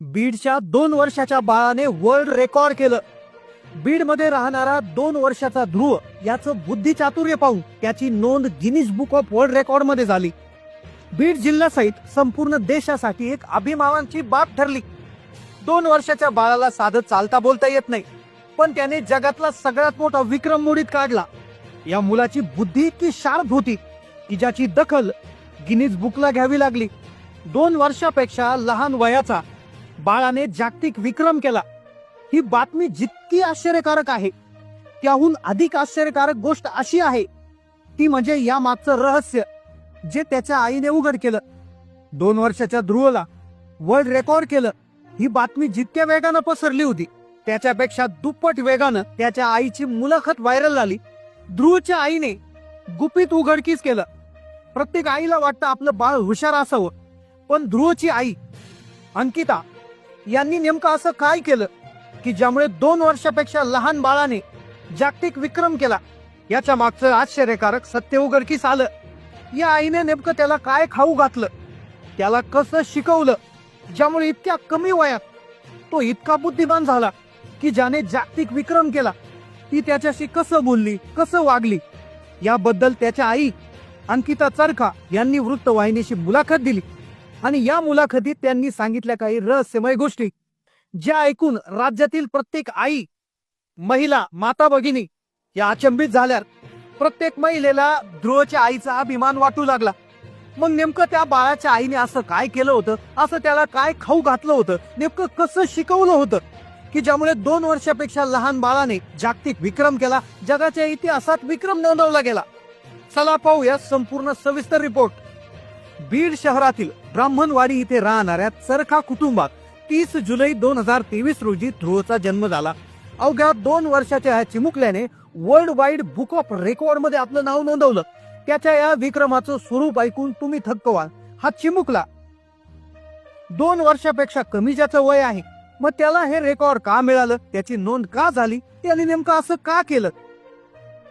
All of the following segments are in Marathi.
बीडच्या दोन वर्षाच्या बाळाने वर्ल्ड रेकॉर्ड केलं. बीडमध्ये राहणारा दोन वर्षाचा ध्रुव याचं बुद्धी चातुर्य पाहून त्याची नोंद गिनीज बुक ऑफ वर्ल्ड रेकॉर्डमध्ये झाली. बीड जिल्ह्यासहित संपूर्ण देशासाठी एक अभिमानाची बाब ठरली. दोन वर्षाच्या बाळाला साधं चालता बोलता येत नाही पण त्याने जगातला सगळ्यात मोठा विक्रम मोडीत काढला. या मुलाची बुद्धी इतकी शार्प होती की ज्याची दखल गिनीज बुकला घ्यावी लागली. दोन वर्षापेक्षा लहान वयाचा बाळाने जागतिक विक्रम केला. ही बातमी जितकी आश्चर्यकारक आहे त्याहून अधिक आश्चर्यकारक गोष्ट अशी आहे ती म्हणजे या मागचं रहस्य जे त्याच्या आईने उघड केलं. दोन वर्षाच्या ध्रुवला वर्ल्ड रेकॉर्ड केलं. ही बातमी जितक्या वेगानं पसरली होती त्याच्यापेक्षा दुप्पट वेगानं त्याच्या आईची मुलाखत व्हायरल झाली. ध्रुवच्या आईने गुपित उघडकीस केलं. प्रत्येक आईला वाटतं आपलं बाळ हुशार असावं पण ध्रुवची आई अंकिता यांनी नेमकं असं काय केलं की ज्यामुळे दोन वर्षापेक्षा लहान बाळाने जागतिक विक्रम केला? याच्या मागचं आश्चर्यकारक सत्य उघडकीस आलं. या आईने नेमकं त्याला काय खाऊ घातलं? त्याला कसं शिकवलं? ज्यामुळे इतक्या कमी वयात तो इतका बुद्धिमान झाला की ज्याने जागतिक विक्रम केला ती त्याच्याशी कसं बोलली कसं वागली? याबद्दल त्याच्या आई अंकिता चरखा यांनी वृत्तवाहिनीशी मुलाखत दिली. आणि या मुलाखतीत त्यांनी सांगितल्या काही रहस्यमय गोष्टी. ज्या ऐकून राज्यातील प्रत्येक आई महिला माता भगिनी या अचंबित झाल्या प्रत्येक महिलेला ध्रुवच्या आईचा अभिमान वाटू लागला. मग नेमकं त्या बाळाच्या आईने असं काय केलं होतं? असं त्याला काय खाऊ घातलं होतं? नेमकं कसं शिकवलं होतं? की ज्यामुळे दोन वर्षापेक्षा लहान बाळाने जागतिक विक्रम केला जगाच्या इतिहासात विक्रम नोंदवला गेला. चला पाहूया संपूर्ण सविस्तर रिपोर्ट. बीड शहरातील ब्राह्मणवाडी इथे राहणाऱ्या चरखा कुटुंबात तीस जुलै दोन हजार तेवीस रोजी ध्रुवचा जन्म झाला. अवघ्या दोन वर्षाच्या ह्या चिमुकल्याने वर्ल्ड वाईड बुक ऑफ रेकॉर्डमध्ये आपलं नाव नोंदवलं. त्याच्या या विक्रमाचं स्वरूप ऐकून तुम्ही थक्क व्हाल हा चिमुकला दोन वर्षापेक्षा कमी ज्याचं वय आहे मग त्याला हे रेकॉर्ड का मिळालं? त्याची नोंद का झाली? त्याने नेमकं असं का केलं?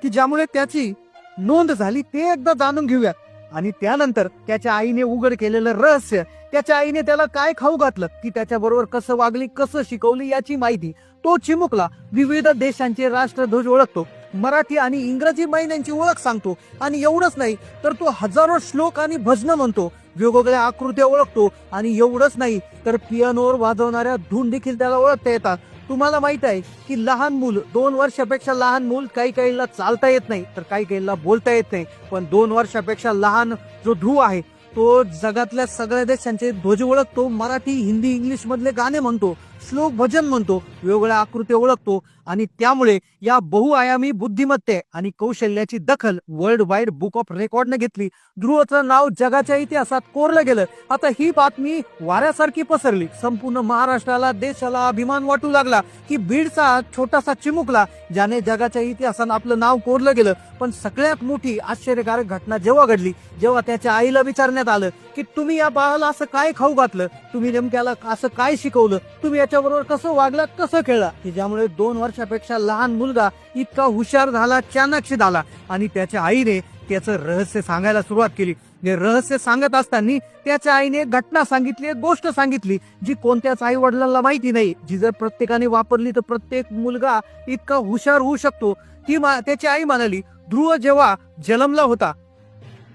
की ज्यामुळे त्याची नोंद झाली ते एकदा जाणून घेऊयात. आणि त्यानंतर त्याच्या आईने उघड केलेलं रहस्य त्याच्या आईने त्याला काय खाऊ घातलं की त्याच्या बरोबर कसं वागली कसं शिकवली याची माहिती तो चिमुकला विविध देशांचे राष्ट्रध्वज ओळखतो. मराठी आणि इंग्रजी महिन्यांची ओळख सांगतो. आणि एवढंच नाही तर तो हजारो श्लोक आणि भजनं म्हणतो. वेगवेगळ्या आकृत्या ओळखतो. आणि एवढंच नाही तर पियानोवर वाजवणाऱ्या धून देखील त्याला ओळखता येतात. तुम्हाला माहीत आहे की लहान मूल दोन वर्षापेक्षा लहान मूल काही काहीला चालता येत नाही तर काही काहीला बोलता येत नाही. पण दोन वर्षापेक्षा लहान जो ध्रुव आहे तो जगातल्या सगळ्या देशांचे ध्वज ओळखतो मराठी हिंदी इंग्लिश मधले गाणे म्हणतो. श्लोक भजन म्हणतो वेगवेगळ्या आकृती ओळखतो आणि त्यामुळे या बहुआयामी बुद्धिमत्ते आणि कौशल्याची दखल वर्ल्ड वाईड बुक ऑफ रेकॉर्डने घेतली. ध्रुवचं नाव जगाच्या इतिहासात कोरलं गेलं. आता ही बातमी वाऱ्यासारखी पसरली. संपूर्ण महाराष्ट्राला देशाला अभिमान वाटू लागला की बीडचा छोटासा चिमुकला ज्याने जगाच्या इतिहासात आपलं नाव कोरलं गेलं. पण सगळ्यात मोठी आश्चर्यकारक घटना जेव्हा घडली जेव्हा त्याच्या आईला विचारण्यात आलं की तुम्ही या बाळाला असं काय खाऊ घातलं? तुम्ही नेमक्याला असं काय शिकवलं? तुम्ही त्याच्याबरोबर कसं वागला कसं खेळला? की ज्यामुळे दोन वर्षापेक्षा लहान मुलगा इतका हुशार झाला चाणक्ष झाला. आणि त्याच्या आईने त्याचं रहस्य सांगायला सुरुवात केली. रहस्य सांगत असताना त्याच्या आईने एक घटना सांगितली एक गोष्ट सांगितली जी कोणत्याच आई वडिलांना माहिती नाही. जी जर प्रत्येकाने वापरली तर प्रत्येक मुलगा इतका हुशार होऊ शकतो. ती मा- त्याची आई म्हणाली ध्रुव जेव्हा जन्मला होता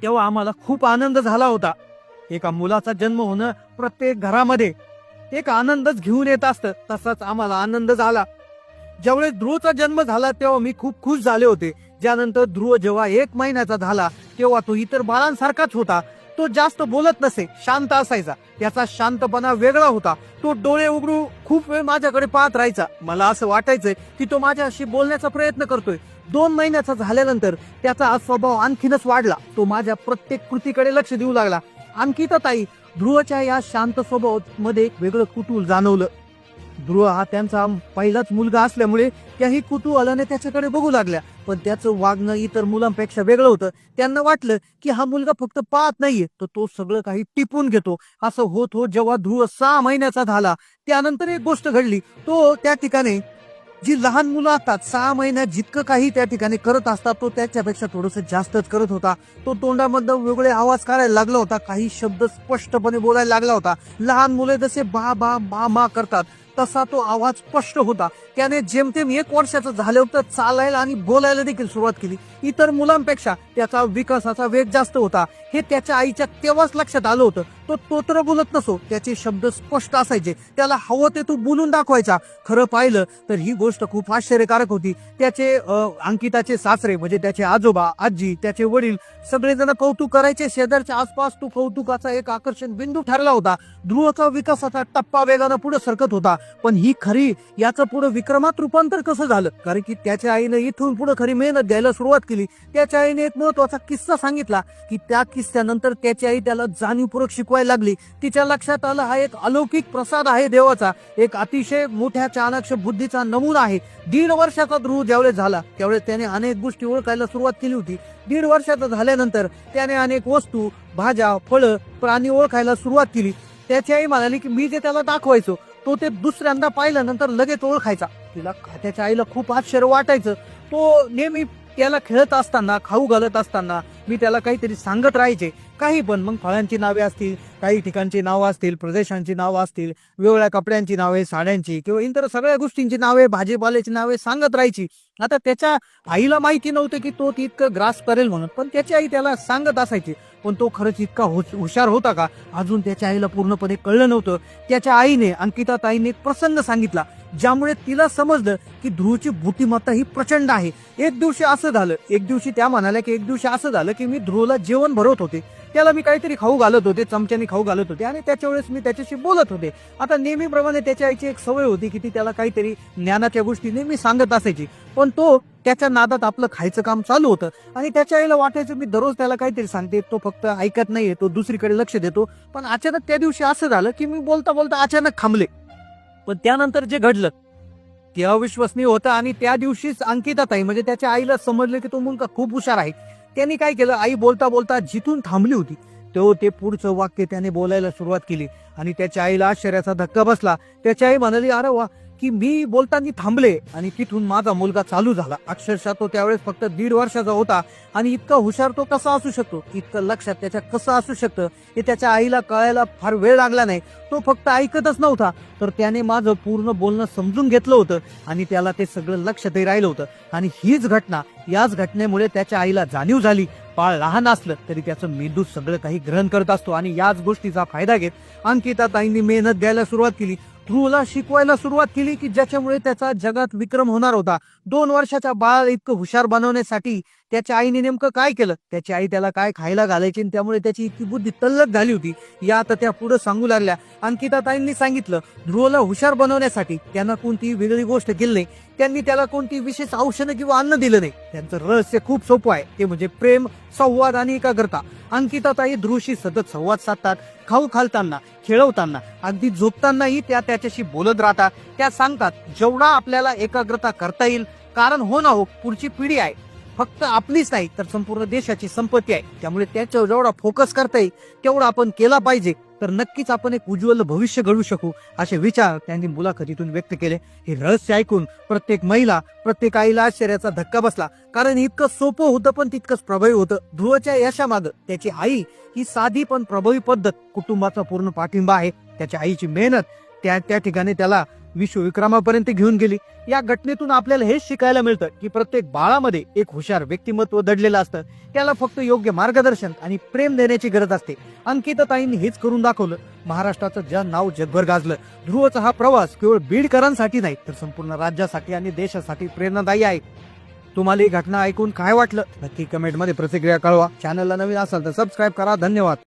तेव्हा आम्हाला खूप आनंद झाला होता. एका मुलाचा जन्म होणं प्रत्येक घरामध्ये एक आनंदच घेऊन येत असतं. तसाच आम्हाला आनंद झाला. ज्यावेळेस ध्रुवचा जन्म झाला तेव्हा मी खूप खुश झाले होते. ज्यानंतर ध्रुव जेव्हा एक महिन्याचा झाला तेव्हा तो इतर बाळांसारखाच होता. तो जास्त बोलत नसे शांत असायचा. त्याचा शांतपणा वेगळा होता. तो डोळे उघडू खूप वेळ माझ्याकडे पाहत राहायचा. मला असं वाटायचंय की तो माझ्याशी बोलण्याचा प्रयत्न करतोय. दोन महिन्याचा झाल्यानंतर त्याचा स्वभाव आणखीनच वाढला. तो माझ्या प्रत्येक कृतीकडे लक्ष देऊ लागला. आणखी तर ताई ध्रुवच्या या शांत स्वभावमध्ये एक वेगळं कुतूल जाणवलं. ध्रुव हा त्यांचा पहिलाच मुलगा असल्यामुळे त्याही कुतूहलाने त्याच्याकडे बघू लागल्या. पण त्याचं वागणं इतर मुलांपेक्षा वेगळं होतं. त्यांना वाटलं की हा मुलगा फक्त पाहत नाहीये तर तो सगळं काही टिपून घेतो. असं होत होत जेव्हा ध्रुव सहा महिन्याचा झाला त्यानंतर एक गोष्ट घडली. तो त्या ठिकाणी जी लहान मुलं असतात सहा महिन्यात जितकं काही त्या ठिकाणी करत असतात तो त्याच्यापेक्षा थोडस जास्तच करत होता. तो तोंडामध्ये वेगळे आवाज करायला लागला होता काही शब्द स्पष्टपणे बोलायला लागला होता. लहान मुले जसे बा बा मा मा करतात तसा तो आवाज स्पष्ट होता. त्याने जेमतेम एक वर्षाचं झालं होतं चालायला आणि बोलायला देखील सुरुवात केली. इतर मुलांपेक्षा त्याचा विकासाचा वेग जास्त होता. हे त्याच्या आईच्या तेव्हाच लक्षात आलं होतं. तो तोत्र बोलत नसो. त्याचे शब्द स्पष्ट असायचे. त्याला हवं ते तो बोलून दाखवायचा. खरं पाहिलं तर ही गोष्ट खूप आश्चर्यकारक होती. त्याचे अंकिताचे सासरे म्हणजे त्याचे आजोबा आजी त्याचे वडील सगळेजण कौतुक करायचे. शेजारच्या आसपास तो कौतुकाचा एक आकर्षण बिंदू ठरला होता. ध्रुवचा विकासाचा टप्पा वेगानं पुढे सरकत होता. पण ही खरी याचं पुढे विक्रमात रूपांतर कसं झालं? कारण की त्याच्या आईनं इथून पुढे खरी मेहनत द्यायला सुरुवात केली. त्याच्या आईने एक महत्त्वाचा किस्सा सांगितला की त्या त्यानंतर त्याची आई त्याला जाणीवपूर्वक शिकवायला लागली. तिच्या लक्षात आलं हा एक अलौकिक प्रसाद आहे देवाचा. एक अतिशय मोठ्या चाणक्य बुद्धीचा नमुना आहे. दीड वर्षाचा ध्रुव ज्यावेळेस झाला त्यावेळेस त्याने अनेक गोष्टी ओळखायला सुरुवात केली होती. दीड वर्षाचा झाल्यानंतर त्याने अनेक वस्तू भाज्या फळं प्राणी ओळखायला सुरुवात केली. त्याची आई म्हणाली की मी जे त्याला दाखवायचो तो ते दुसऱ्यांदा पाहिल्यानंतर लगेच ओळखायचा. तिला त्याच्या आईला खूप आश्चर्य वाटायचं. तो नेहमी त्याला खेळत असताना खाऊ घालत असताना मी त्याला काहीतरी सांगत राहायचे. काही पण मग फळांची नावे असतील काही ठिकाणची नावं असतील प्रदेशांची नावं असतील वेगवेगळ्या कपड्यांची नावे साड्यांची किंवा इतर सगळ्या गोष्टींची नावे भाजीपाल्याची नावे सांगत राहायची. आता त्याच्या आईला माहिती नव्हतं की तो तितकं इतकं ग्रास करेल म्हणून पण त्याची आई त्याला सांगत असायची पण तो खरंच इतका हुशार होता का? अजून त्याच्या आईला पूर्णपणे कळलं नव्हतं. त्याच्या आईने अंकिता ताईने एक प्रसंग सांगितला ज्यामुळे तिला समजलं की ध्रुवची बुद्धिमत्ता ही प्रचंड आहे. एक दिवशी असं झालं एक दिवशी त्या म्हणाल्या की एक दिवशी असं झालं की मी ध्रुवला जेवण भरवत होते. त्याला मी काहीतरी खाऊ घालत होते चमच्याने खाऊ घालत होते. आणि त्याच्या वेळेस मी त्याच्याशी बोलत होते. आता नेहमीप्रमाणे त्याच्या आईची एक सवय होती की ती त्याला काहीतरी ज्ञानाच्या गोष्टी नेहमी सांगत असायची. पण तो त्याच्या नादात आपलं खायचं काम चालू होतं. आणि त्याच्या आईला वाटायचं मी दररोज त्याला काहीतरी सांगते. तो फक्त ऐकत नाहीये तो दुसरीकडे लक्ष देतो. पण अचानक त्या दिवशी असं झालं की मी बोलता बोलता अचानक थांबले. पण त्यानंतर जे घडलं ते अविश्वसनीय होतं. आणि त्या दिवशीच अंकिता ताई म्हणजे त्याच्या आईला समजलं की तो मुलगा खूप हुशार आहे. त्यांनी काय केलं? आई बोलता बोलता जिथून थांबली होती तो ते पुढचं वाक्य त्याने बोलायला सुरुवात केली आणि त्याच्या आईला आश्चर्याचा धक्का बसला. त्याची आई म्हणाली अरे वा की मी बोलताना थांबले आणि तिथून माझा मुलगा चालू झाला. अक्षरशः तो त्यावेळेस फक्त दीड वर्षाचा होता आणि इतका हुशार तो कसा असू शकतो? इतकं लक्षात त्याच्या कसं असू शकतं? हे त्याच्या आईला कळायला फार वेळ लागला नाही. तो फक्त ऐकतच नव्हता. तर त्याने माझं पूर्ण बोलणं समजून घेतलं होतं आणि त्याला ते सगळं लक्षातही राहिलं होतं. आणि हीच घटना याच घटनेमुळे त्याच्या आईला जाणीव झाली. बाळ लहान असलं तरी त्याचं मेंदू सगळं काही ग्रहण करत असतो आणि याच गोष्टीचा फायदा घेत अंकिता ताईंनी मेहनत द्यायला सुरुवात केली. ध्रुवला शिकवायला सुरुवात केली की ज्याच्यामुळे त्याचा जगात विक्रम होणार होता. दोन वर्षाच्या बाळ इतकं हुशार बनवण्यासाठी त्याच्या आईने नेमकं काय केलं? त्याची आई त्याला काय खायला घालायची आणि त्यामुळे त्याची इतकी बुद्धी तल्लक झाली होती या आता त्या पुढे सांगू लागल्या. अंकिता ताईंनी सांगितलं ध्रुवला हुशार बनवण्यासाठी त्यांना कोणतीही वेगळी गोष्ट केली नाही. त्यांनी त्याला कोणती विशेष औषधं किंवा अन्न दिलं नाही. त्यांचं रहस्य खूप सोपं आहे. ते म्हणजे प्रेम संवाद आणि एकाग्रता. अंकिता ताई ध्रुवशी सतत संवाद साधतात. खाऊ खालताना खेळवताना अगदी झोपतानाही त्या त्याच्याशी बोलत राहतात त्या सांगतात जेवढा आपल्याला एकाग्रता करता येईल कारण हो ना हो पुढची पिढी आहे. फक्त आपलीच नाही तर संपूर्ण देशाची संपत्ती आहे. त्यामुळे त्याच्यावर जेवढा फोकस करता येईल तेवढा आपण केला पाहिजे. तर नक्कीच आपण एक उज्ज्वल भविष्य घडवू शकू असे विचार त्यांनी मुलाखतीतून व्यक्त केले. हे रहस्य ऐकून प्रत्येक महिला प्रत्येक आईला आश्चर्याचा धक्का बसला. कारण इतकं सोपं होतं पण तितकंच प्रभावी होतं. ध्रुवच्या यशामागं त्याची आई ही साधी पण प्रभावी पद्धत कुटुंबाचा पूर्ण पाठिंबा आहे. त्याच्या आईची मेहनत त्या त्या ठिकाणी त्याला विश्वविक्रमापर्यंत घेऊन गेली. या घटनेतून आपल्याला हेच शिकायला मिळतं की प्रत्येक बाळामध्ये एक हुशार व्यक्तिमत्व दडलेलं असतं. त्याला फक्त योग्य मार्गदर्शन आणि प्रेम देण्याची गरज असते. अंकिताताईंनी हेच करून दाखवलं. महाराष्ट्राचं ज्या नाव जगभर गाजलं. ध्रुवचा हा प्रवास केवळ बीडकरांसाठी नाही तर संपूर्ण राज्यासाठी आणि देशासाठी प्रेरणादायी आहे. तुम्हाला ही घटना ऐकून काय वाटलं? नक्की कमेंटमध्ये प्रतिक्रिया कळवा. चॅनलला नवीन असाल तर सबस्क्राईब करा. धन्यवाद.